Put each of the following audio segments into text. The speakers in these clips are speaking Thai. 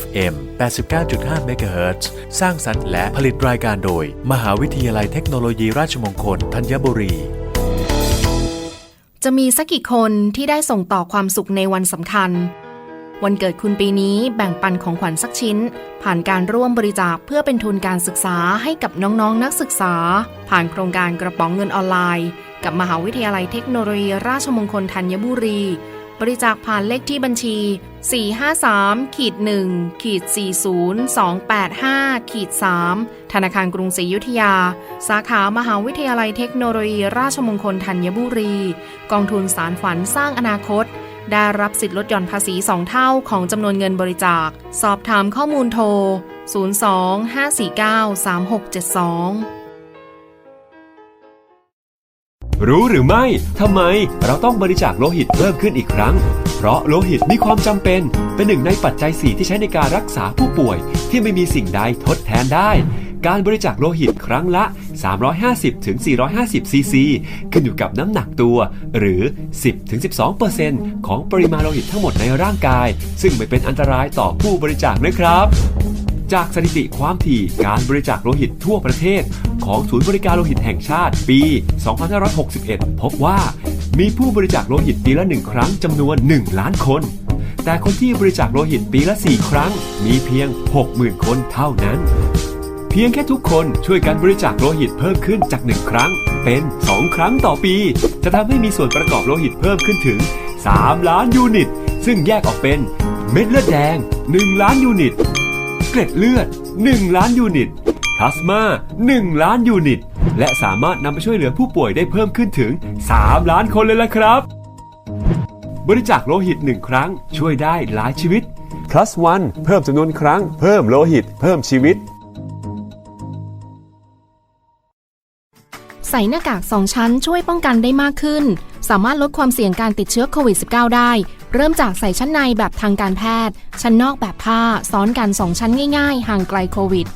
FM 89.5 MHz สร้างสรรค์และผลิตรายการโดย มหาวิทยาลัยเทคโนโลยีราชมงคลธัญบุรี จะมีสักกี่คนที่ได้ส่งต่อความสุขในวันสำคัญ วันเกิดคุณปีนี้แบ่งปันของขวัญสักชิ้น ผ่านการร่วมบริจาคเพื่อเป็นทุนการศึกษาให้กับน้องๆนนักศึกษา ผ่านโครงการกระป๋องเงินออนไลน์ กับมหาวิทยาลัยเทคโนโลยีราชมงคลธัญบุรี บริจาคผ่านเลขที่บัญชี 453ขีด1ขีด40285ขีด3ธนาคารกรุงศรีอยุธยา สาขามหาวิทยาลัยเทคโนโลยี ราชมงคลธัญบุรี กองทุนสารฝันสร้างอนาคต ได้รับสิทธิลดหย่อนภาษี 2 เท่าของจำนวนเงินบริจาค สอบถามข้อมูลโทร 02-549-3672 รู้หรือไม่ทำไมเราต้องบริจาคโลหิตเพิ่มขึ้นอีกครั้ง เพราะโลหิตมีความจำเป็น เป็นหนึ่งในปัจจัยสี่ที่ใช้ในการรักษาผู้ป่วย ที่ไม่มีสิ่งใดทดแทนได้ การบริจาคโลหิตครั้งละ 350ถึง450 ซีซี ขึ้นอยู่กับน้ำหนักตัว หรือ 10ถึง12%ของปริมาณโลหิตทั้งหมดในร่างกาย ซึ่งไม่เป็นอันตรายต่อผู้บริจาคนะครับ จากสถิติความถี่การบริจาคโลหิตทั่วประเทศ ของศูนย์บริการโลหิตแห่งชาติปี 2561 พบว่ามีผู้บริจาคโลหิตปีละหนึ่งครั้งจำนวน 1 ล้านคน แต่คนที่บริจาคโลหิตปีละ 4 ครั้ง มีเพียง 60,000 คนเท่านั้น เพียงแค่ทุกคนช่วยกันบริจาคโลหิตเพิ่มขึ้นจาก 1 ครั้ง เป็น 2 ครั้งต่อปี จะทำให้มีส่วนประกอบโลหิตเพิ่มขึ้นถึง 3 ล้านยูนิต ซึ่งแยกออกเป็นเม็ดเลือดแดง 1 ล้านยูนิต เกล็ดเลือด 1 ล้านยูนิตพลาสมา 1 ล้านยูนิต และสามารถนำไปช่วยเหลือผู้ป่วยได้เพิ่มขึ้นถึง 3 ล้านคนเลยล่ะครับ บริจาคโลหิต 1 ครั้งช่วยได้หลายชีวิต plus one เพิ่มจำนวนครั้ง เพิ่มโลหิต เพิ่มชีวิต ใส่หน้ากาก 2 ชั้นช่วยป้องกันได้มากขึ้น สามารถลดความเสี่ยงการติดเชื้อโควิด -19 ได้ เริ่มจากใส่ชั้นในแบบทางการแพทย์ ชั้นนอกแบบผ้าซ้อนกัน 2 ชั้นง่ายๆ ห่างไกลโควิด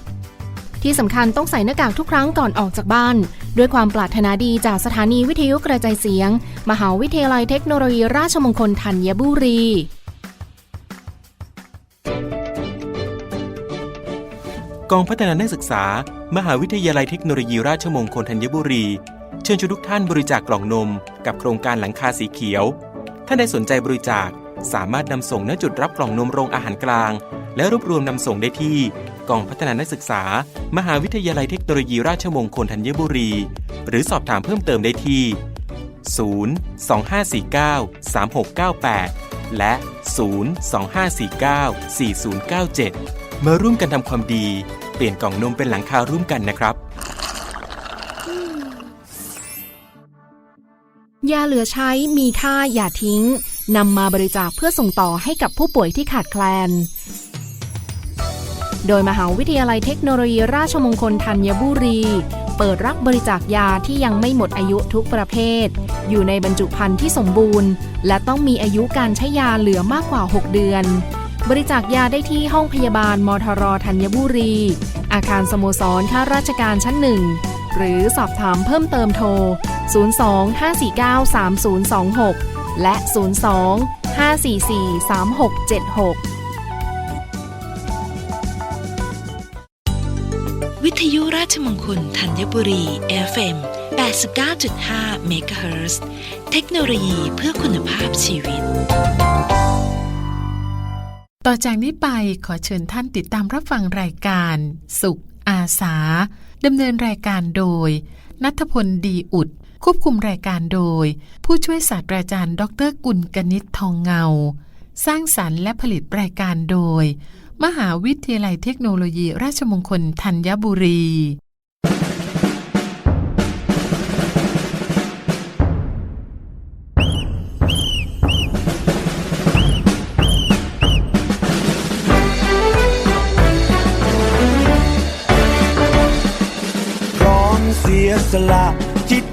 ที่สำคัญต้องใส่หน้ากากทุกครั้งก่อนออกจากบ้าน ด้วยความปรารถนาดีจากสถานีวิทยุกระจายเสียง มหาวิทยาลัยเทคโนโลยีราชมงคลธัญบุรีกองพัฒนานักศึกษา มหาวิทยาลัยเทคโนโลยีราชมงคลธัญบุรี เชิญชวนทุกท่านบริจาคกล่องนม กับโครงการหลังคาสีเขียว ท่านใดสนใจบริจาคสามารถนำส่งณจุดรับกล่องนมโรงอาหารกลาง และรวบรวมนำส่งได้ที่กองพัฒนานักศึกษา มหาวิทยาลัยเทคโนโลยีราชมงคลธัญบุรี หรือสอบถามเพิ่มเติมได้ที่ 0 2549 3698 และ 0 2549 4097 มาร่วมกันทำความดี เปลี่ยนกล่องนมเป็นหลังคาร่วมกันนะครับ ยาเหลือใช้มีค่าอย่าทิ้งนำมาบริจาคเพื่อส่งต่อให้กับผู้ป่วยที่ขาดแคลน โดยมหาวิทยาลัยเทคโนโลยีราชมงคลธัญบุรี เปิดรับบริจาคยาที่ยังไม่หมดอายุทุกประเภท อยู่ในบรรจุภัณฑ์ที่สมบูรณ์ และต้องมีอายุการใช้ยาเหลือมากกว่า 6 เดือน บริจาคยาได้ที่ห้องพยาบาลมทรธัญบุรี อาคารสโมสรข้าราชการชั้นหนึ่งหรือสอบถามเพิ่มเติมโทร 02-549-3026 และ 02-544-3676 วิทยุราชมงคลธัญบุรี FM 89.5 MHz เทคโนโลยีเพื่อคุณภาพชีวิต ต่อจากนี้ไปขอเชิญท่านติดตามรับฟังรายการ สุขอาสาดำเนินรายการโดยนัทพลดีอุด ควบคุมรายการโดย ผู้ช่วยศาสตราจารย์ ดรกุลกนิษฐ์ทองเงา สร้างสรรค์และผลิตรายการโดย มหาวิทยาลัยเทคโนโลยี ราชมงคลธัญบุรีพร้อมเสียสละ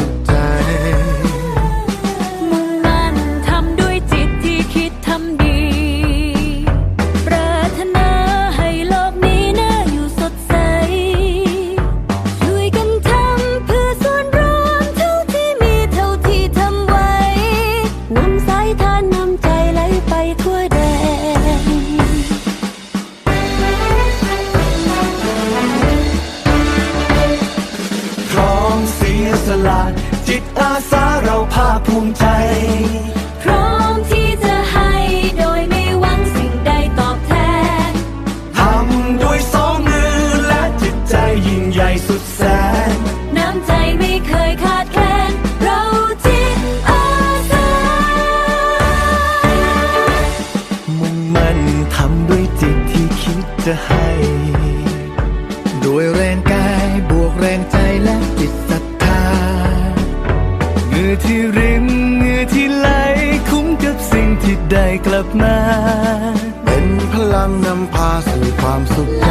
ุข มา เป็นพลังนำพาสู่ความสุขใจ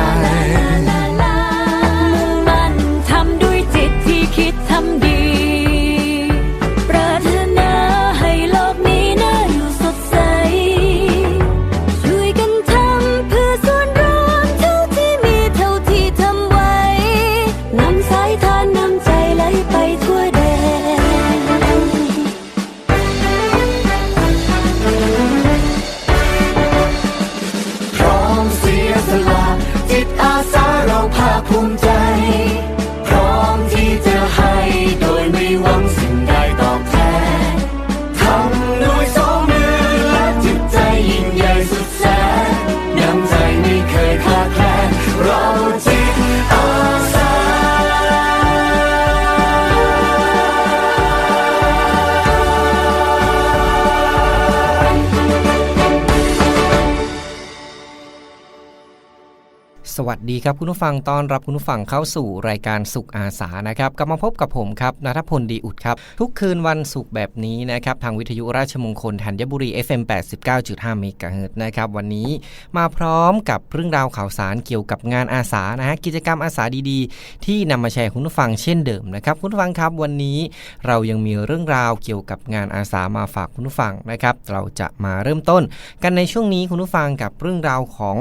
วัสดีครับคุณผู้ฟังต้อนรับคุณผู้ฟังเข้าสู่รายการสุขอาสานะครับกลับมาพบกับผมครับนัทพลดีอุดครับ ทุกคืนวันศุกร์แบบนี้นะครับทางวิทยุราชมงคลธัญบุรี FM 89.5เมกะเฮิรตซ์นะครับวันนี้มาพร้อมกับเรื่องราวข่าวสารเกี่ยวกับงานอาสานะฮะกิจกรรมอาสาดีๆ ที่นำมาแชร์คุณผู้ฟังเช่นเดิมนะครับคุณผู้ฟังครับวันนี้เรายังมีเรื่องราวเกี่ยวกับงานอาสามาฝากคุณผู้ฟังนะครับเราจะมาเริ่มต้นกันในช่วงนี้คุณผู้ฟังกับเรื่องราวของ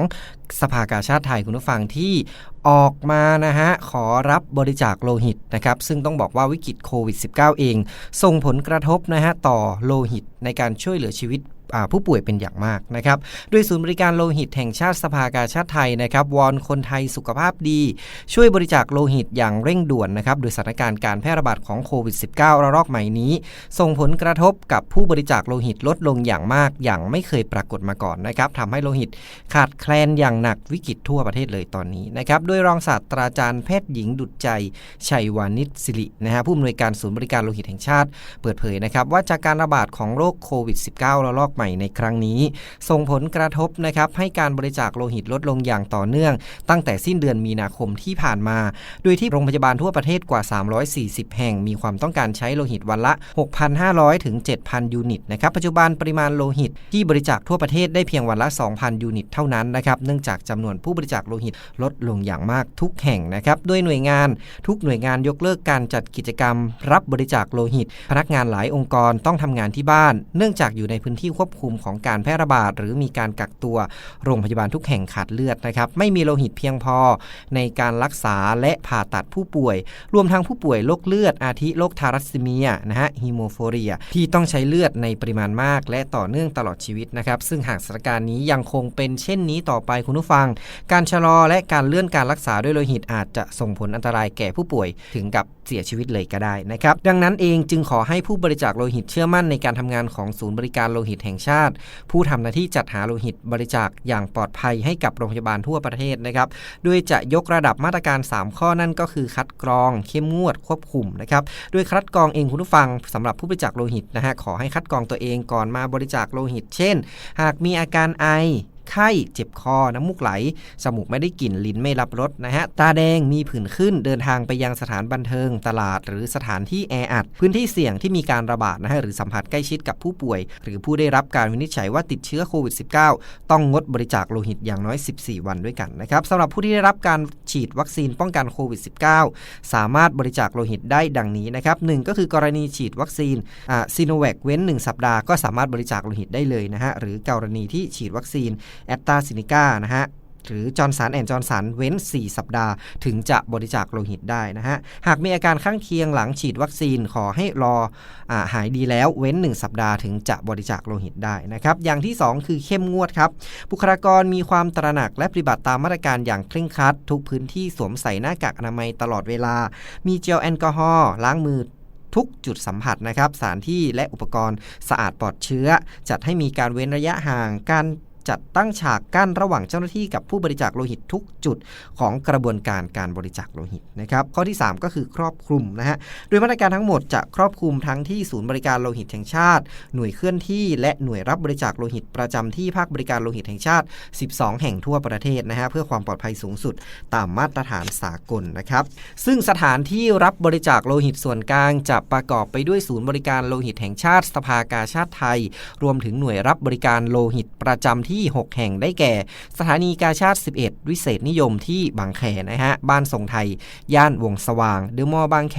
สภากาชาติไทยคุณผู้ฟังที่ออกมานะฮะขอรับบริจาคโลหิตนะครับซึ่งต้องบอกว่าวิกฤตโควิด -19 เอง ส่งผลกระทบนะฮะต่อโลหิตในการช่วยเหลือชีวิต ผู้ป่วยเป็นอย่างมากนะครับโดยศูนย์บริการโลหิตแห่งชาติสภากาชาติไทยนะครับวอนคนไทยสุขภาพดี ช่วยบริจาคโลหิตอย่างเร่งด่วนนะครับโดยสถานการณ์การแพร่ระบาดของโควิด -19 ระลอกใหม่นี้ ส่งผลกระทบกับผู้บริจาคโลหิตลดลงอย่างมาก อย่างไม่เคยปรากฏมาก่อนนะครับทำให้โลหิตขาดแคลนอย่างหนักวิกฤตทั่วประเทศเลยตอนนี้นะครับโดยรองศาสตราจารย์แพทย์หญิงดุจใจชัยวานิชสิรินะฮะผู้อำนวยการศูนย์บริการโลหิตแห่งชาติ เปิดเผยนะครับว่าจากการระบาดของโรคโควิด -19 ระลอกใหม่ในครั้งนี้ ส่งผลกระทบนะครับให้การบริจาคโลหิตลดลงอย่างต่อเนื่อง ตั้งแต่สิ้นเดือนมีนาคมที่ผ่านมา โดยที่โรงพยาบาลทั่วประเทศกว่า 340 แห่งมีความต้องการใช้โลหิตวันละ 6,500 ถึง 7,000 ยูนิตนะครับปัจจุบันปริมาณโลหิตที่บริจาคทั่วประเทศได้เพียงวันละ 2,000 ยูนิตเท่านั้นนะครับเนื่องจากจำนวนผู้บริจาคโลหิตลดลงอย่างมากทุกแห่งนะครับด้วยหน่วยงาน ทุกหน่วยงานยกเลิกการจัดกิจกรรม รับบริจาคโลหิต พนักงานหลายองค์กรต้องทำงานที่บ้าน เนื่องจากอยู่ในพื้นที่ควบคุมของการแพร่ระบาด หรือมีการกักตัวโรงพยาบาลทุกแห่งขาดเลือดนะครับไม่มีโลหิตเพียงพอในการรักษาและผ่าตัดผู้ป่วย รวมทั้งผู้ป่วยโรคเลือดอาทิโรคทารัสซีเมียนะฮะฮีโมโฟเรีย ที่ต้องใช้เลือดในปริมาณมาก และต่อเนื่องตลอดชีวิตนะครับซึ่งหากสถานการณ์นี้ยังคงเป็นเช่นนี้ต่อไปคุณผู้ฟัง การชะลอและการเลื่อนการรักษาด้วยโลหิตอาจจะส่งผลอันตรายแก่ผู้ป่วยถึงกับ เสียชีวิตเลยก็ได้นะครับ ดังนั้นเองจึงขอให้ผู้บริจาคโลหิตเชื่อมั่นในการทำงานของศูนย์บริการโลหิตแห่งชาติ ผู้ทำหน้าที่จัดหาโลหิตบริจาคอย่างปลอดภัยให้กับโรงพยาบาลทั่วประเทศนะครับ โดยจะยกระดับมาตรการ 3 ข้อนั่นก็คือคัดกรอง เข้มงวดควบคุมนะครับ โดยคัดกรองเองคุณผู้ฟังสำหรับผู้บริจาคโลหิตนะฮะขอให้คัดกรองตัวเองก่อนมาบริจาคโลหิต เช่น หากมีอาการไอ ไข้เจ็บคอน้ำมูกไหลจมูกไม่ได้กลิ่นลิ้นไม่รับรสนะฮะตาแดงมีผื่นขึ้นเดินทางไปยังสถานบันเทิงตลาด หรือสถานที่แออัด พื้นที่เสี่ยงที่มีการระบาดนะฮะหรือสัมผัสใกล้ชิดกับผู้ป่วย หรือผู้ได้รับการวินิจฉัยว่าติดเชื้อโควิด -19 ต้องงดบริจาคโลหิตอย่างน้อย 14 วันด้วยกันนะครับสำหรับผู้ที่ได้รับการฉีดวัคซีนป้องกันโควิด -19 สามารถบริจาคโลหิตได้ดังนี้นะครับหนึ่งก็คือกรณีฉีดวัคซีนซีโนแวคเว้น 1 สัปดาห์ก็สามารถบริจาคโลหิตได้เลยนะฮะหรือกรณีที่ฉีดวัคซีนแอตตาซินิก้านะฮะหรือจอร์นสันแอนจอร์นสันเว้น 4 สัปดาห์ ถึงจะบริจาคโลหิตได้นะฮะ หากมีอาการข้างเคียงหลังฉีดวัคซีนขอให้รออหายดีแล้วเว้น 1 สัปดาห์ถึงจะบริจาคโลหิตได้นะครับ อย่างที่ 2 คือเข้มงวดครับ บุคลากรมีความตระหนักและปฏิบัติตามมาตรการอย่างเคร่งครัด ทุกพื้นที่สวมใส่หน้ากากอนามัยตลอดเวลา มีเจลแอลกอฮอล์ล้างมือทุกจุดสัมผัสนะครับสถานที่และอุปกรณ์สะอาดปลอดเชื้อ จัดให้มีการเว้นระยะห่างการ จัดตั้งฉากกั้นระหว่างเจ้าหน้าที่กับผู้บริจาคโลหิตทุกจุดของกระบวนการการบริจาคโลหิตนะครับข้อที่ 3 ก็คือครอบคลุมนะฮะโดยมาตรการทั้งหมดจะครอบคลุมทั้งที่ศูนย์บริการโลหิตแห่งชาติ หน่วยเคลื่อนที่ และหน่วยรับบริจาคโลหิตประจำที่ภาคบริการโลหิตแห่งชาติ 12 แห่งทั่วประเทศนะฮะเพื่อความปลอดภัยสูงสุดตามมาตรฐานสากลนะครับซึ่งสถานที่รับบริจาคโลหิตส่วนกลางจะประกอบไปด้วยศูนย์บริการโลหิตแห่งชาติ สภากาชาติไทย รวมถึงหน่วยรับบริการโลหิตประจำที่ที่ 6 แห่งได้แก่ สถานีกาชาติ 11 วิเศษนิยมที่บางแคนะฮะ บ้านทรงไทย ย่านวงสว่าง เดอะมอบางแค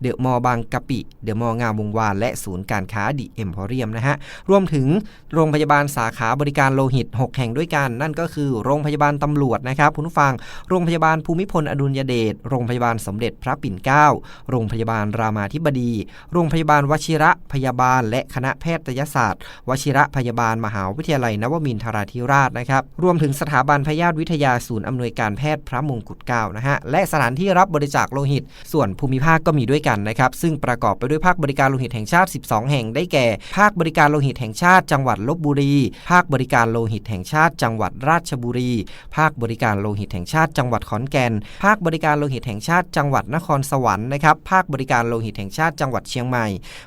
เดอะมอบางกะปิ เดอะมองามวงวาน และศูนย์การค้าดิเอ็มพอเรียมนะฮะ รวมถึงโรงพยาบาลสาขาบริการโลหิต 6 แห่งด้วยกัน นั่นก็คือโรงพยาบาลตำรวจนะครับคุณผู้ฟัง โรงพยาบาลภูมิพลอดุลยเดช โรงพยาบาลสมเด็จพระปิ่นเกล้า โรงพยาบาลรามาธิบดี โรงพยาบาลวชิระพยาบาล และคณะแพทยศาสตร์ วชิระพยาบาลมหาวิทยาลัยนวมินทราธิราชนะครับ รวมถึงสถาบันพยาธิวิทยาศูนย์อำนวยการแพทย์พระมงกุฎเกล้านะฮะ และสถานที่รับบริจาคโลหิต ส่วนภูมิภาคก็มีด้วยกันนะครับ ซึ่งประกอบไปด้วยภาคบริการโลหิตแห่งชาติ 12 แห่งได้แก่ ภาคบริการโลหิตแห่งชาติ จังหวัดลบบุรี ภาคบริการโลหิตแห่งชาติ จังหวัดราชบุรี ภาคบริการโลหิตแห่งชาติ จังหวัดขอนแก่น ภาคบริการโลหิตแห่งชาติ จังหวัดนครสวรรค์นะครับ ภาคบริการโลหิตแห่งชาติ จังหวัดเชียงใหม่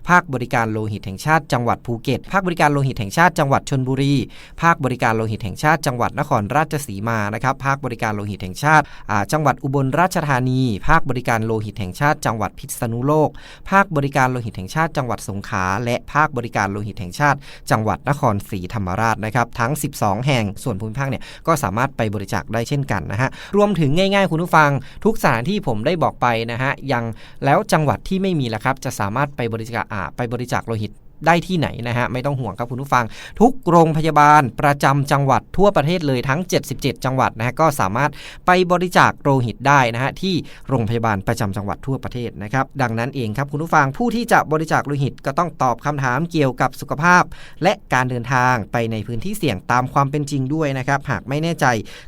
ภาคบริการโลหิตแห่งชาติ จังหวัดภูเก็ต ภาคบริการโลหิตแห่งชาติ จังหวัดชนบุรี ภาคบริการโลหิตแห่งชาติ จังหวัดนครราชสีมานะครับ ภาคบริการโลหิตแห่งชาติ จังหวัดอุบลราชธานี ภาคบริการโลหิตแห่งชาติ จังหวัดพิษณุโลก ภาคบริการโลหิตแห่งชาติ จังหวัดสงขลา และภาคบริการโลหิตแห่งชาติ จังหวัดนครศรีธรรมราชนะครับ ทั้ง 12 แห่ง ส่วนภูมิภาคเนี่ย ก็สามารถไปบริจาคได้เช่นกันนะฮะ รวมถึงง่ายๆ คุณผู้ฟัง ทุกสถานที่ผมได้บอกไปนะฮะ ยังแล้วจังหวัดที่ไม่มีละครับ จะสามารถไปบริจาคอาไปบริจาคโลหิต ได้ที่ไหนนะฮะไม่ต้องห่วงครับคุณผู้ฟัง ทุกโรงพยาบาลประจำจังหวัดทั่วประเทศเลยทั้ง 77 จังหวัดนะฮะก็สามารถไปบริจาคโลหิตได้นะฮะที่โรงพยาบาลประจำจังหวัดทั่วประเทศนะครับดังนั้นเองครับคุณผู้ฟังผู้ที่จะบริจาคโลหิตก็ต้องตอบคำถามเกี่ยวกับสุขภาพ และการเดินทางไปในพื้นที่เสี่ยงตามความเป็นจริงด้วยนะครับหากไม่แน่ใจ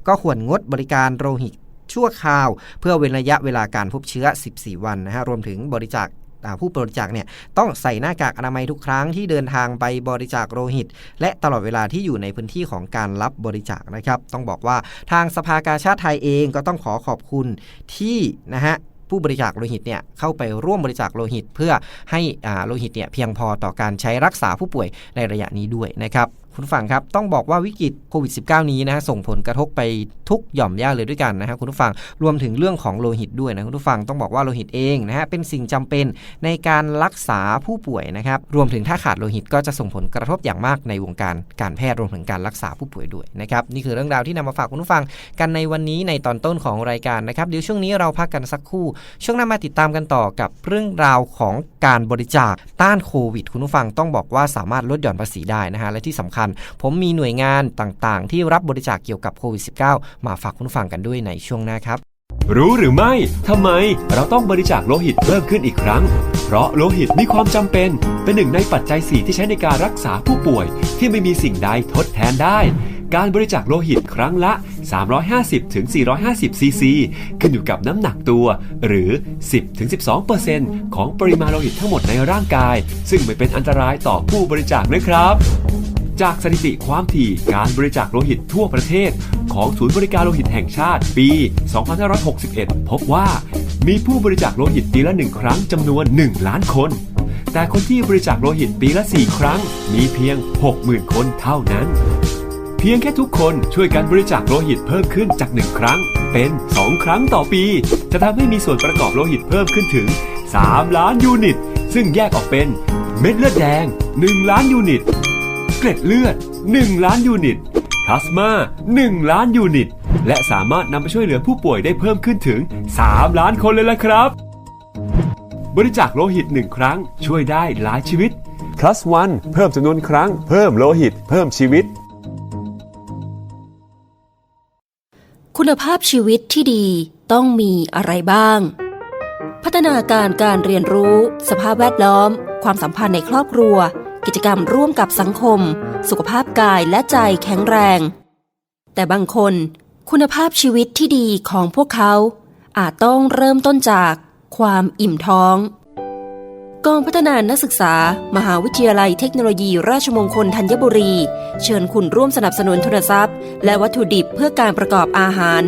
ก็ควรงดบริการโลหิตชั่วคราว เพื่อเว้นระยะเวลาการพบเชื้อ 14 วันนะฮะรวมถึงบริจาค ผู้บริจาคเนี่ยต้องใส่หน้ากากอนามัยทุกครั้งที่เดินทางไปบริจาคโลหิต และตลอดเวลาที่อยู่ในพื้นที่ของการรับบริจาคนะครับ ต้องบอกว่าทางสภากาชาติไทยเองก็ต้องขอขอบคุณที่นะฮะผู้บริจาคโลหิตเนี่ยเข้าไปร่วมบริจาคโลหิต เพื่อให้โลหิตเนี่ยเพียงพอต่อการใช้รักษาผู้ป่วยในระยะนี้ด้วยนะครับ คุณฟังครับต้องบอกว่าวิกฤตโควิด -19 นี้นะฮะส่งผลกระทบไปทุกหย่อมย่าเลยด้วยกันนะครับคุณผู้ฟังรวมถึงเรื่องของโลหิตด้วยนะคุณผู้ฟังต้องบอกว่าโลหิตเองนะฮะเป็นสิ่งจำเป็นในการรักษาผู้ป่วยนะครับรวมถึงถ้าขาดโลหิตก็จะส่งผลกระทบอย่างมากในวงการการแพทย์รวมถึงการรักษาผู้ป่วยด้วยนะครับนี่คือเรื่องราวที่นำมาฝากคุณผู้ฟังกันในวันนี้ในตอนต้นของรายการนะครับเดี๋ยวช่วงนี้เราพักกันสักครู่ ช่วงหน้ามาติดตามกันต่อกับเรื่องราวของการบริจาคต้านโควิด คุณผู้ฟังต้องบอกว่าสามารถลดหย่อนภาษีได้นะฮะและที่สำคัญผมมีหน่วยงานต่างๆ ที่รับบริจาคเกี่ยวกับโควิด -19 มาฝากคุณฟังกันด้วยในช่วงหน้าครับ รู้หรือไม่ทำไมเราต้องบริจาคโลหิตเพิ่มขึ้นอีกครั้ง เพราะโลหิตมีความจำเป็น เป็นหนึ่งในปัจจัยสี่ที่ใช้ในการรักษาผู้ป่วย ที่ไม่มีสิ่งใดทดแทนได้การบริจาคโลหิตครั้งละ 350ถึง450 ซีซี ขึ้นอยู่กับน้ำหนักตัว หรือ 10ถึง12%ของปริมาณโลหิตทั้งหมดในร่างกาย ซึ่งไม่เป็นอันตรายต่อผู้บริจาคนะครับ จากสถิติความถี่การบริจาคโลหิตทั่วประเทศ ของศูนย์บริการโลหิตแห่งชาติปี 2561 พบว่ามีผู้บริจาคโลหิตปีละหนึ่งครั้งจำนวน 1 ล้านคน แต่คนที่บริจาคโลหิตปีละ 4 ครั้ง มีเพียง 60,000 คนเท่านั้น เพียงแค่ทุกคนช่วยกันบริจาคโลหิตเพิ่มขึ้นจาก 1 ครั้ง เป็น 2 ครั้งต่อปี จะทำให้มีส่วนประกอบโลหิตเพิ่มขึ้นถึง 3 ล้านยูนิต ซึ่งแยกออกเป็นเม็ดเลือดแดง 1 ล้านยูนิต เกล็ดเลือด 1 ล้านยูนิตพลาสมา 1 ล้านยูนิต และสามารถนำไปช่วยเหลือผู้ป่วยได้เพิ่มขึ้นถึง 3 ล้านคนเลยละครับ บริจาคโลหิต 1 ครั้งช่วยได้หลายชีวิต plus one เพิ่มจำนวนครั้ง เพิ่มโลหิต เพิ่มชีวิต คุณภาพชีวิตที่ดีต้องมีอะไรบ้าง พัฒนาการการเรียนรู้ สภาพแวดล้อม ความสัมพันธ์ในครอบครัว กิจกรรมร่วมกับสังคม สุขภาพกายและใจแข็งแรง แต่บางคน คุณภาพชีวิตที่ดีของพวกเขา อาจต้องเริ่มต้นจากความอิ่มท้อง กองพัฒนานักศึกษา มหาวิทยาลัยเทคโนโลยีราชมงคลธัญบุรี เชิญคุณร่วมสนับสนุนทุนทรัพย์ และวัตถุดิบเพื่อการประกอบอาหาร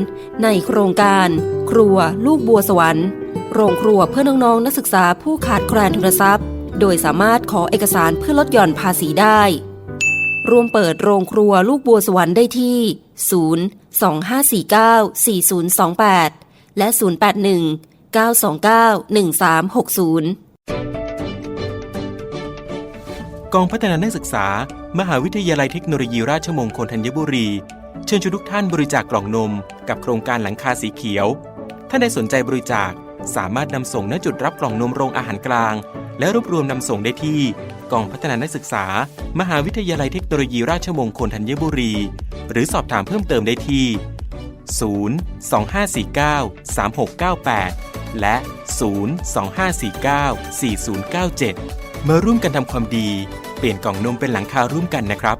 ในโครงการ ครัวลูกบัวสวรรค์โรงครัวเพื่อน้องๆนักศึกษาผู้ขาดแคลนทุนทรัพย์ โดยสามารถขอเอกสารเพื่อลดหย่อนภาษีได้ รวมเปิดโรงครัวลูกบัวสวรรค์ได้ที่ 0 2549 4028 และ 081 929 1360 กองพัฒนานักศึกษา มหาวิทยาลัยเทคโนโลยีราชมงคลธัญบุรี เชิญชวนทุกท่านบริจาคกล่องนม กับโครงการหลังคาสีเขียว ท่านใดสนใจบริจาคสามารถนำส่งณจุดรับกล่องนมโรงอาหารกลาง และรวบรวมนำส่งได้ที่กองพัฒนานักศึกษา มหาวิทยาลัยเทคโนโลยีราชมงคลธัญบุรี หรือสอบถามเพิ่มเติมได้ที่ 0 2549 3698 และ 0 2549 4097 มาร่วมกันทำความดี เปลี่ยนกล่องนมเป็นหลังคาร่วมกันนะครับ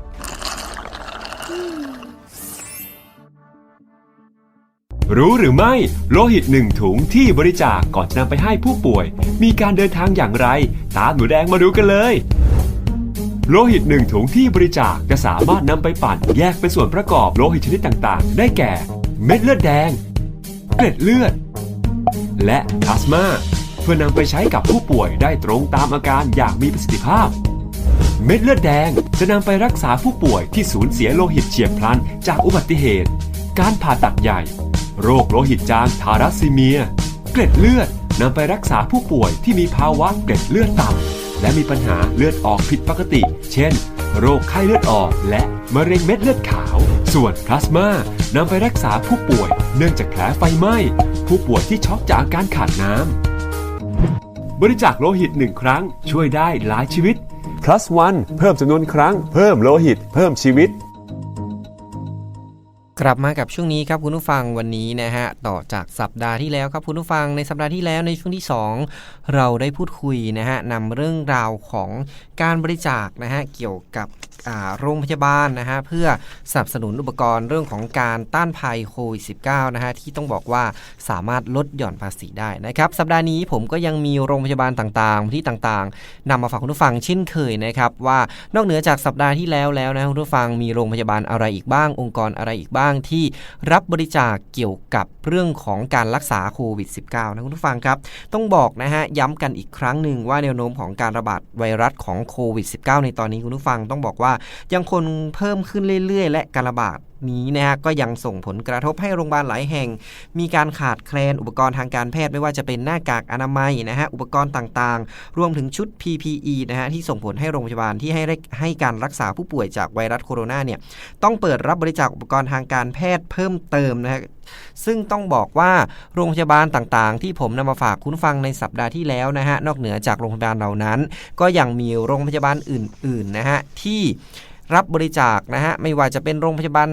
รู้หรือไม่โลหิตหนึ่งถุงที่บริจาคก่อนจะนำไปให้ผู้ป่วย มีการเดินทางอย่างไร ตามหนูแดงมาดูกันเลย โลหิตหนึ่งถุงที่บริจาคจะสามารถนำไปปั่น แยกเป็นส่วนประกอบโลหิตชนิดต่างๆ ได้แก่ เม็ดเลือดแดง เกล็ดเลือด และพลาสมาเพื่อนำไปใช้กับผู้ป่วยได้ตรงตามอาการอย่างมีประสิทธิภาพเม็ดเลือดแดงจะนำไปรักษาผู้ป่วยที่สูญเสียโลหิตเฉียบพลันจากอุบัติเหตุ การผ่าตัดใหญ่ โรคโลหิตจางทารัสซีเมีย เกล็ดเลือดนำไปรักษาผู้ป่วยที่มีภาวะเกล็ดเลือดต่ำและมีปัญหาเลือดออกผิดปกติ เช่น โรคไข้เลือดออกและมะเร็งเม็ดเลือดขาว ส่วนพลาสมานำไปรักษาผู้ป่วยเนื่องจากแผลไฟไหม้ ผู้ป่วยที่ช็อกจากอาการขาดน้ำบริจาคโลหิตหนึ่งครั้งช่วยได้หลายชีวิต plus one เพิ่มจำนวนครั้ง เพิ่มโลหิต เพิ่มชีวิต กลับมากับช่วงนี้ครับคุณผู้ฟังวันนี้นะฮะต่อจากสัปดาห์ที่แล้วครับคุณผู้ฟังในสัปดาห์ที่แล้วในช่วงที่ 2 เราได้พูดคุยนะฮะนำเรื่องราวของการบริจาคนะฮะเกี่ยวกับ โรงพยาบาลนะฮะเพื่อสนับสนุนอุปกรณ์เรื่องของการต้านภัยโควิด -19 นะฮะที่ต้องบอกว่าสามารถลดหย่อนภาษีได้นะครับ สัปดาห์นี้ผมก็ยังมีโรงพยาบาลต่างๆ ที่ต่างๆนำมาฝากคุณผู้ฟังเช่นเคยนะครับ ว่านอกเหนือจากสัปดาห์ที่แล้วแล้วนะคุณผู้ฟังมีโรงพยาบาลอะไรอีกบ้าง องค์กรอะไรอีกบ้างที่รับบริจาคเกี่ยวกับเรื่องของการรักษาโควิด -19 นะคุณผู้ฟังครับ ต้องบอกนะฮะย้ำกันอีกครั้งหนึ่งว่าแนวโน้มของการระบาดไวรัสของโควิด -19 ในตอนนี้คุณผู้ฟังต้องบอกว่ายังคงเพิ่มขึ้นเรื่อยๆ และการระบาดนี้นะฮะก็ยังส่งผลกระทบให้โรงพยาบาลหลายแห่ง มีการขาดแคลนอุปกรณ์ทางการแพทย์ไม่ว่าจะเป็นหน้ากากอนามัยนะฮะอุปกรณ์ต่างๆ รวมถึงชุด PPE นะฮะที่ส่งผลให้โรงพยาบาลที่ให้ให้การรักษาผู้ป่วยจากไวรัสโคโรนาเนี่ยต้องเปิดรับบริจาคอุปกรณ์ทางการแพทย์เพิ่มเติมนะฮะซึ่งต้องบอกว่าโรงพยาบาลต่างๆ ที่ผมนำมาฝากคุณฟังในสัปดาห์ที่แล้วนะฮะนอกเหนือจากโรงพยาบาลเหล่านั้น ก็ยังมีโรงพยาบาลอื่นๆนะฮะที่ รับบริจาคนะฮะไม่ว่าจะเป็นโรงพยาบาล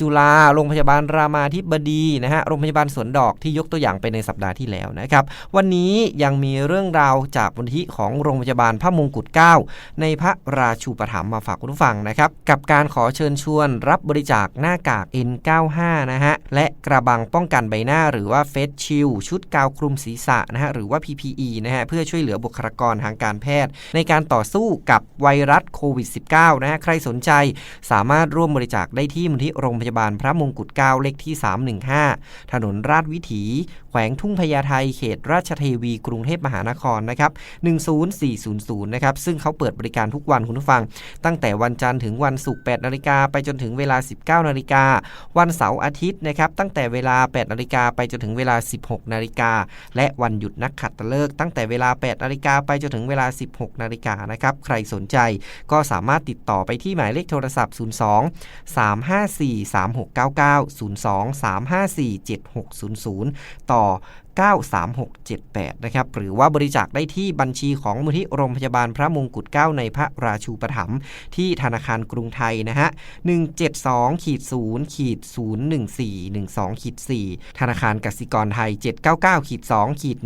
จุฬาโรงพยาบาลรามาธิบดีนะฮะโรงพยาบาลสวนดอกที่ยกตัวอย่างไปในสัปดาห์ที่แล้วนะครับวันนี้ยังมีเรื่องราวจากบุญทิของโรงพยาบาลพระมงกุฎเกล้าในพระราชูปถัมภ์มาฝากคุณผู้ฟังนะครับกับการขอเชิญชวนรับบริจาคหน้ากาก N95 นะฮะและกระบังป้องกันใบหน้าหรือว่าเฟสชิลชุดกาวคลุมศีรษะนะฮะหรือว่า PPE นะฮะเพื่อช่วยเหลือบุคลากรทางการแพทย์ ในการต่อสู้กับไวรัสโควิด -19 นะฮะใครสนใจสามารถร่วมบริจาคได้ที่มูลที่โรงพยาบาลพระมงกุฎเกล้าเลขที่ 315 ถนนราชวิถี แขวงทุ่งพญาไทเขตราชเทวี กรุงเทพมหานครนะครับ10400นะครับซึ่งเขาเปิดบริการทุกวันคุณผู้ฟัง ตั้งแต่วันจันทร์ถึงวันศุกร์8นาฬิกาไปจนถึงเวลา 19นาฬิกาวันเสาร์อาทิตย์นะครับตั้งแต่เวลา8นาฬิกาไปจนถึงเวลา 16นาฬิกาและวันหยุดนักขัตฤกษ์ตั้งแต่เวลา8นาฬิกาไปจนถึงเวลา 16นาฬิกานะครับใครสนใจก็สามารถติดต่อไปที่หมายเลขโทรศัพท์ 02 354 3699 02 354 7600 ต่อ93678 นะครับ หรือว่าบริจาคได้ที่บัญชีของมูลที่โรงพยาบาลพระมงกุฎเกล้าในพระราชูปถัมภ์ที่ธนาคารกรุงไทยนะฮะ 172ขีด0ขีด014 12ขีด4ธนาคารกสิกรไทย 799ขีด2ขีด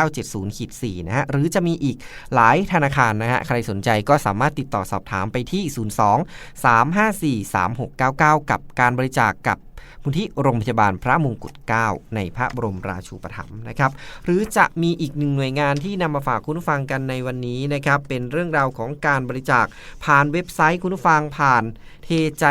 17970ขีด4นะฮะ หรือจะมีอีกหลายธนาคารนะฮะ ใครสนใจก็สามารถติดต่อสอบถามไปที่ 02 354 3699 กับการบริจาคกับ มูลที่โรงพยาบาลพระมงกุฎเกล้าในพระบรมราชูปถัมภ์นะครับ หรือจะมีอีกหนึ่งหน่วยงานที่นำมาฝากคุณผู้ฟังกันในวันนี้นะครับ เป็นเรื่องราวของการบริจาคผ่านเว็บไซต์คุณผู้ฟังผ่านเทใจ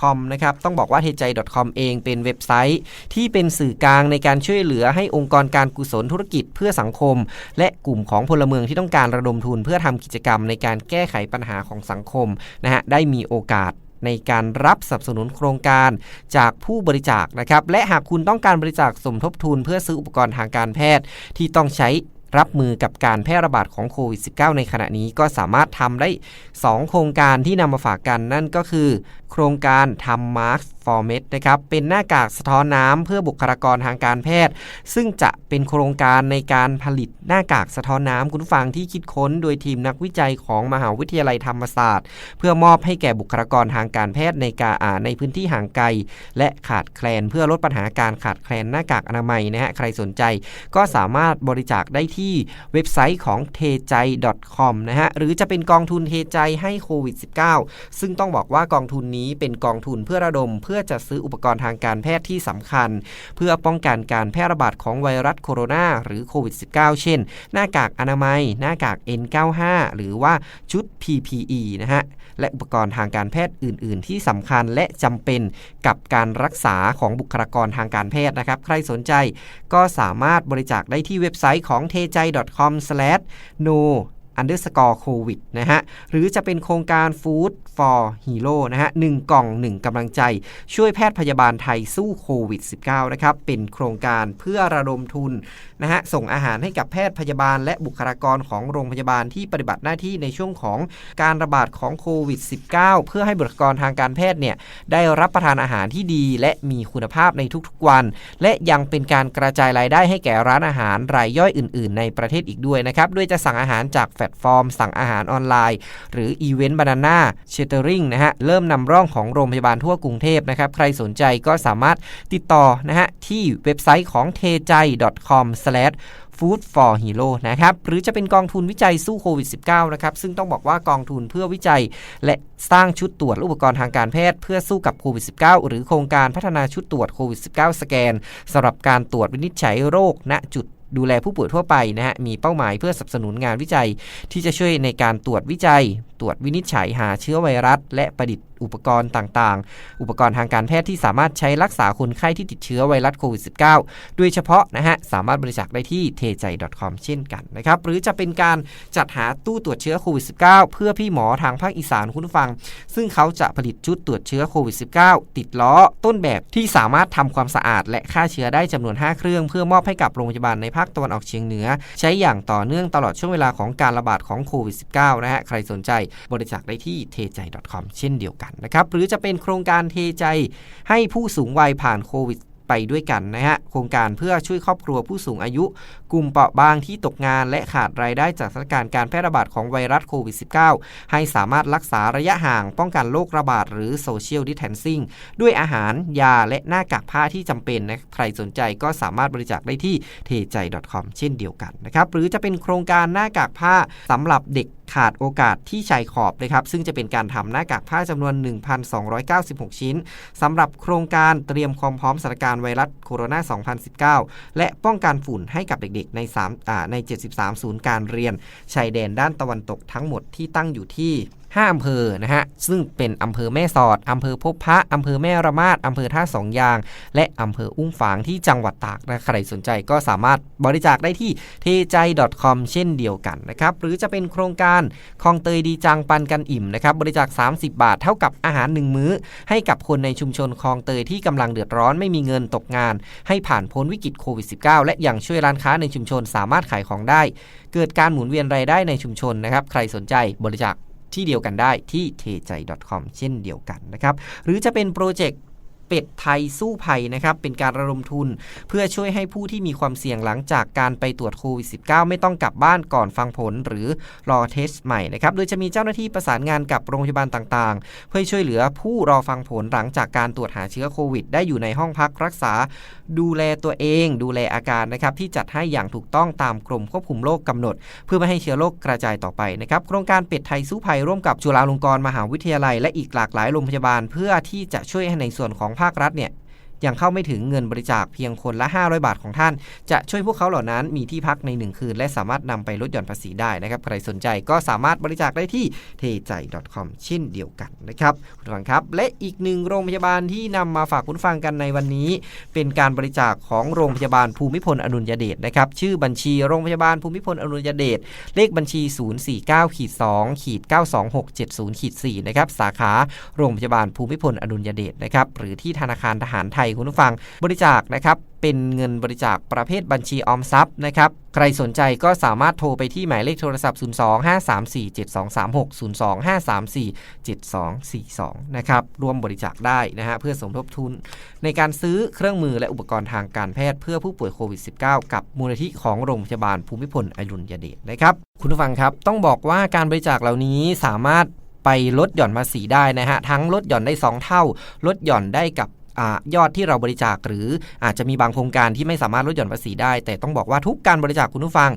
.com นะครับ ต้องบอกว่าเทใจ .com เองเป็นเว็บไซต์ ที่เป็นสื่อกลางในการช่วยเหลือให้องค์กรการกุศลธุรกิจเพื่อสังคม และกลุ่มของพลเมืองที่ต้องการระดมทุนเพื่อทำกิจกรรมในการแก้ไขปัญหาของสังคมนะฮะได้มีโอกาส ในการรับสนับสนุนโครงการจากผู้บริจาคนะครับ และหากคุณต้องการบริจาคสมทบทุน เพื่อซื้ออุปกรณ์ทางการแพทย์ที่ต้องใช้รับมือกับการแพร่ระบาดของโควิด -19 ในขณะนี้ก็สามารถทำได้ 2 โครงการที่นำมาฝากกันนั่นก็คือโครงการทำมาร์คฟอร์เมตนะครับเป็นหน้ากากสะท้อนน้ำเพื่อบุคลากรทางการแพทย์ ซึ่งจะเป็นโครงการในการผลิตหน้ากากสะท้อนน้ำคุณฟังที่คิดค้น โดยทีมนักวิจัยของมหาวิทยาลัยธรรมศาสตร์ เพื่อมอบให้แก่บุคลากรทางการแพทย์ในกาอาในพื้นที่ห่างไกล และขาดแคลน เพื่อลดปัญหาการขาดแคลนหน้ากากอนามัยนะฮะใครสนใจก็สามารถบริจาคได้ที่เว็บไซต์ของเทใจ .com นะฮะหรือจะเป็นกองทุนเทใจให้โควิด -19 ซึ่งต้องบอกว่ากองทุนนี้เป็นกองทุนเพื่อระดมเพื่อจะซื้ออุปกรณ์ทางการแพทย์ที่สำคัญ เพื่อป้องกันการแพร่ระบาดของไวรัสโคโรนาหรือโควิด -19 เช่น หน้ากากอนามัย หน้ากาก N95 หรือว่าชุด PPE นะฮะและอุปกรณ์ทางการแพทย์อื่น ๆ ที่สำคัญและจำเป็นกับการรักษาของบุคลากรทางการแพทย์นะครับ ใครสนใจก็สามารถบริจาคได้ที่เว็บไซต์ของ t e j a i c o m no underscore covid นะฮะ หรือจะเป็นโครงการ Food for Hero นะฮะหนึ่งกล่อง1กำลังใจ ช่วยแพทย์พยาบาลไทยสู้โควิด -19 นะครับ เป็นโครงการเพื่อระดมทุนนะฮะ ส่งอาหารให้กับแพทย์พยาบาลและบุคลากรของโรงพยาบาลที่ปฏิบัติหน้าที่ในช่วงของการระบาดของโควิด -19 เพื่อให้บุคลากรทางการแพทย์เนี่ยได้รับประทานอาหารที่ดี และมีคุณภาพในทุกๆวัน และยังเป็นการกระจายรายได้ให้แก่ร้านอาหารรายย่อยอื่น ๆ ในประเทศอีกด้วยนะครับ ด้วยจะสั่งอาหารจากแพลตฟอร์ม สั่งอาหารออนไลน์ หรืออีเวนต์บานาน่าเชเตอริงนะฮะเริ่มนำร่องของโรงพยาบาลทั่วกรุงเทพนะครับ ใครสนใจก็สามารถติดต่อนะฮะที่เว็บไซต์ของ t e j a i com Food for Hero นะครับ หรือจะเป็นกองทุนวิจัยสู้โควิด -19 นะครับ ซึ่งต้องบอกว่ากองทุนเพื่อวิจัย และสร้างชุดตรวจอุปกรณ์ทางการแพทย์เพื่อสู้กับโควิด -19 หรือโครงการพัฒนาชุดตรวจโควิด -19 สแกนสำหรับการตรวจวินิจฉัยโรคณจุด ดูแลผู้ป่วยทั่วไปนะฮะมีเป้าหมายเพื่อสนับสนุนงานวิจัยที่จะช่วยในการตรวจวิจัย ตรวจวินิจฉัยหาเชื้อไวรัส และประดิษฐ์อุปกรณ์ต่างๆ อุปกรณ์ทางการแพทย์ที่สามารถใช้รักษาคนไข้ที่ติดเชื้อไวรัสโควิด -19 โดยเฉพาะนะฮะสามารถบริจาคได้ที่เทใจ .com เช่นกันนะครับหรือจะเป็นการจัดหาตู้ตรวจเชื้อโควิด -19 เพื่อพี่หมอทางภาคอีสานคุณฟัง ซึ่งเขาจะผลิตชุดตรวจเชื้อโควิด -19 ติดล้อต้นแบบที่สามารถทำความสะอาด และฆ่าเชื้อได้จำนวน 5 เครื่อง เพื่อมอบให้กับโรงพยาบาลในภาคตะวันออกเฉียงเหนือ ใช้อย่างต่อเนื่องตลอดช่วงเวลาของการระบาดของโควิด -19 นะฮะใครสนใจบริจาคได้ที่เทใจ .com เช่นเดียวกันนะครับ หรือจะเป็นโครงการเทใจให้ผู้สูงวัยผ่านโควิดไปด้วยกันนะฮะ โครงการเพื่อช่วยครอบครัวผู้สูงอายุกลุ่มเปราะบางที่ตกงานและขาดรายได้จากสถานการณ์การแพร่ระบาดของไวรัสโควิด -19 ให้สามารถรักษาระยะห่างป้องกันโรคระบาดหรือโซเชียลดิสแทนซิ่งด้วยอาหาร ยา และหน้ากากผ้าที่จำเป็นนะใครสนใจก็สามารถบริจาคได้ที่เทใจ .com เช่นเดียวกันนะครับหรือจะเป็นโครงการหน้ากากผ้าสำหรับเด็กขาดโอกาสที่ชายขอบนะครับ ซึ่งจะเป็นการทำหน้ากากผ้าจำนวน 1,296 ชิ้นสำหรับโครงการเตรียมความพร้อมสถานการณ์ไวรัสโคโรนา 2019 และป้องกันฝุ่นให้กับเด็กด็กๆใน3อ่าใน 73 ศูนย์การเรียน ชายแดนด้านตะวันตกทั้งหมดที่ตั้งอยู่ที่5อำเภอนะฮะซึ่งเป็นอำเภอแม่สอดอำเภอพบพระอำเภอแม่ระมาดอำเภอท่าสองยาง และอำเภออุ้งฝางที่จังหวัดตากนะใครสนใจก็สามารถบริจาคได้ที่เทใจ .com เช่นเดียวกันนะครับหรือจะเป็นโครงการคลองเตยดีจังปันกันอิ่มนะครับบริจาค 30 บาทเท่ากับอาหาร 1 มื้อ ให้กับคนในชุมชนคลองเตยที่กำลังเดือดร้อนไม่มีเงินตกงาน ให้ผ่านพ้นวิกฤตโควิด -19 และยังช่วยร้านค้าในชุมชนสามารถขายของได้ เกิดการหมุนเวียนรายได้ในชุมชนนะครับใครสนใจบริจาค ที่เดียวกันได้ที่เทใจ .com เช่นเดียวกันนะครับ หรือจะเป็นโปรเจกต์ เป็ดไทยสู้ภัยนะครับเป็นการระดมทุน เพื่อช่วยให้ผู้ที่มีความเสี่ยงหลังจากการไปตรวจโควิด -19 ไม่ต้องกลับบ้านก่อนฟังผลหรือรอเทสใหม่นะครับโดยจะมีเจ้าหน้าที่ประสานงานกับโรงพยาบาลต่างๆ เพื่อช่วยเหลือผู้รอฟังผลหลังจากการตรวจหาเชื้อโควิด ได้อยู่ในห้องพักรักษา ดูแลตัวเอง ดูแลอาการนะครับที่จัดให้อย่างถูกต้องตามกรมควบคุมโรคกำหนด เพื่อไม่ให้เชื้อโรคกระจายต่อไปนะครับโครงการเป็ดไทยสู้ภัยร่วมกับจุฬาลงกรณ์มหาวิทยาลัย และอีกหลากหลายโรงพยาบาล เพื่อที่จะช่วยให้ในส่วนของภาครัฐเนี่ย ยังเข้าไม่ถึงเงินบริจาคเพียงคนละ 500 บาทของท่าน จะช่วยพวกเขาเหล่านั้นมีที่พักใน 1 คืน และสามารถนำไปลดหย่อนภาษีได้นะครับ ใครสนใจก็สามารถบริจาคได้ที่เทใจ .com เช่นเดียวกันนะครับคุณผู้ฟังครับ และอีกหนึ่งโรงพยาบาลที่นำมาฝากคุณฟังกันในวันนี้ เป็นการบริจาคของโรงพยาบาลภูมิพลอดุลยเดชนะครับชื่อบัญชีโรงพยาบาลภูมิพลอดุลยเดชเลขบัญชี 049ขีด2ขีด92670ขีด4นะครับสาขาโรงพยาบาลภูมิพลอดุลยเดชนะครับหรือที่ธนาคารทหารไทยคุณผู้ฟังบริจาคนะครับเป็นเงินบริจาคประเภทบัญชีออมทรัพย์นะครับใครสนใจก็สามารถโทรไปที่หมายเลขโทรศัพท์ 025347236 025347242 นะครับร่วมบริจาคได้นะฮะเพื่อสมทบทุน ในการซื้อเครื่องมือและอุปกรณ์ทางการแพทย์เพื่อผู้ป่วยโควิด -19 กับมูลนิธิของโรงพยาบาลภูมิพลอดุลยเดชนะครับคุณผู้ฟังครับต้องบอกว่าการบริจาคเหล่านี้สามารถไปลดหย่อนภาษีได้นะฮะทั้งลดหย่อนได้ 2 เท่า ลดหย่อนได้กับ อยอดที่เราบริจาคหรืออาจจะมีบางโครงการที่ไม่สามารถลดหย่อนภาษีได้ แต่ต้องบอกว่าทุกการบริจาคคุณผู้ฟัง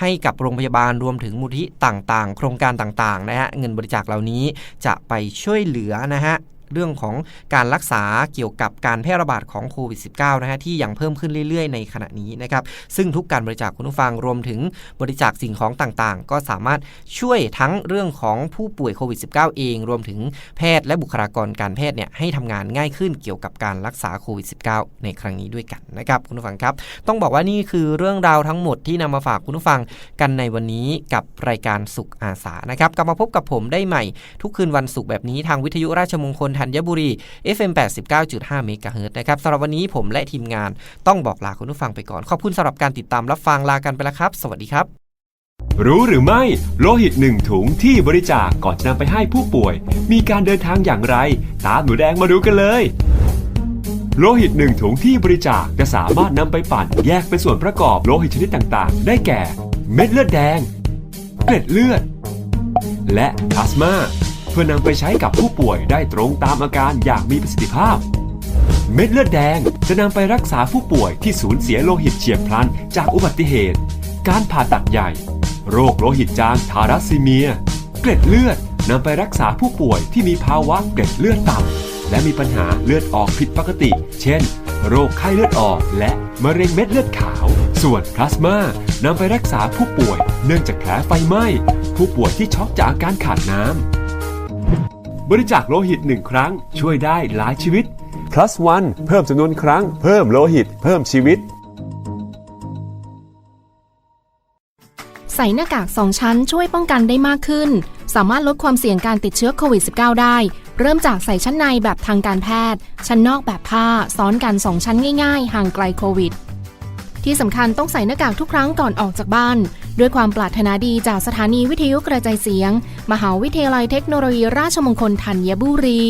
ให้กับโรงพยาบาลรวมถึงมูลที่ต่างๆ โครงการต่างๆนะฮะเงินบริจาคเหล่านี้จะไปช่วยเหลือนะฮะ เรื่องของการรักษาเกี่ยวกับการแพร่ระบาดของโควิด -19 นะฮะที่ยังเพิ่มขึ้นเรื่อยๆ ในขณะนี้นะครับซึ่งทุกการบริจาคคุณผู้ฟังรวมถึงบริจาคสิ่งของต่างๆ ก็สามารถช่วยทั้งเรื่องของผู้ป่วยโควิด -19 เองรวมถึงแพทย์และบุคลากรการแพทย์เนี่ยให้ทำงานง่ายขึ้นเกี่ยวกับการรักษาโควิด -19 ในครั้งนี้ด้วยกันนะครับคุณผู้ฟังครับ ต้องบอกว่านี่คือเรื่องราวทั้งหมดที่นำมาฝากคุณผู้ฟังกันในวันนี้กับรายการสุขอาสานะครับกลับมาพบกับผมได้ใหม่ ทุกคืนวันศุกร์แบบนี้ทางวิทยุราชมงคลธัญบุรี FM 89.5เมกะเฮิรต์นะครับสำหรับวันนี้ผมและทีมงานต้องบอกลาคุณผู้ฟังไปก่อน ขอบคุณสำหรับการติดตามรับฟังลากันไปแล้วครับ สวัสดีครับรู้หรือไม่ โลหิตหนึ่งถุงที่บริจาคก่อนจะนำไปให้ผู้ป่วย มีการเดินทางอย่างไร ตามหนูแดงมาดูกันเลย โลหิตหนึ่งถุงที่บริจาคจะสามารถนำไปปั่น แยกเป็นส่วนประกอบโลหิตชนิดต่างๆ ได้แก่ เม็ดเลือดแดง เกล็ดเลือด และพลาสมา พื่อนำไปใช้กับผู้ป่วยได้ตรงตามอาการอย่างมีประสิทธิภาพ เม็ดเลือดแดงจะนำไปรักษาผู้ป่วยที่สูญเสียโลหิตเฉียบพลันจากอุบัติเหตุ การผ่าตัดใหญ่ โรคโลหิตจางทารัสซีเมีย เกล็ดเลือดนำไปรักษาผู้ป่วยที่มีภาวะเกล็ดเลือดต่ำและมีปัญหาเลือดออกผิดปกติ เช่น โรคไข้เลือดออกและมะเร็งเม็ดเลือดขาว ส่วนพลาสมานำไปรักษาผู้ป่วย เนื่องจากแผลไฟไหม้ผู้ป่วยที่ช็อกจากอาการขาดน้ำ บริจาคโลหิตหนึ่งครั้ง ช่วยได้หลายชีวิต plus one เพิ่มจำนวนครั้ง เพิ่มโลหิต เพิ่มชีวิต ใส่หน้ากากสองชั้นช่วยป้องกันได้มากขึ้น สามารถลดความเสี่ยงการติดเชื้อโควิด -19 ได้ เริ่มจากใส่ชั้นในแบบทางการแพทย์ ชั้นนอกแบบผ้า ซ้อนกันสองชั้นง่าย ๆ ห่างไกลโควิด ที่สำคัญต้องใส่หน้ากากทุกครั้งก่อนออกจากบ้าน ด้วยความปรารถนาดีจากสถานีวิทยุกระจายเสียง มหาวิทยาลัยเทคโนโลยีราชมงคลธัญบุรี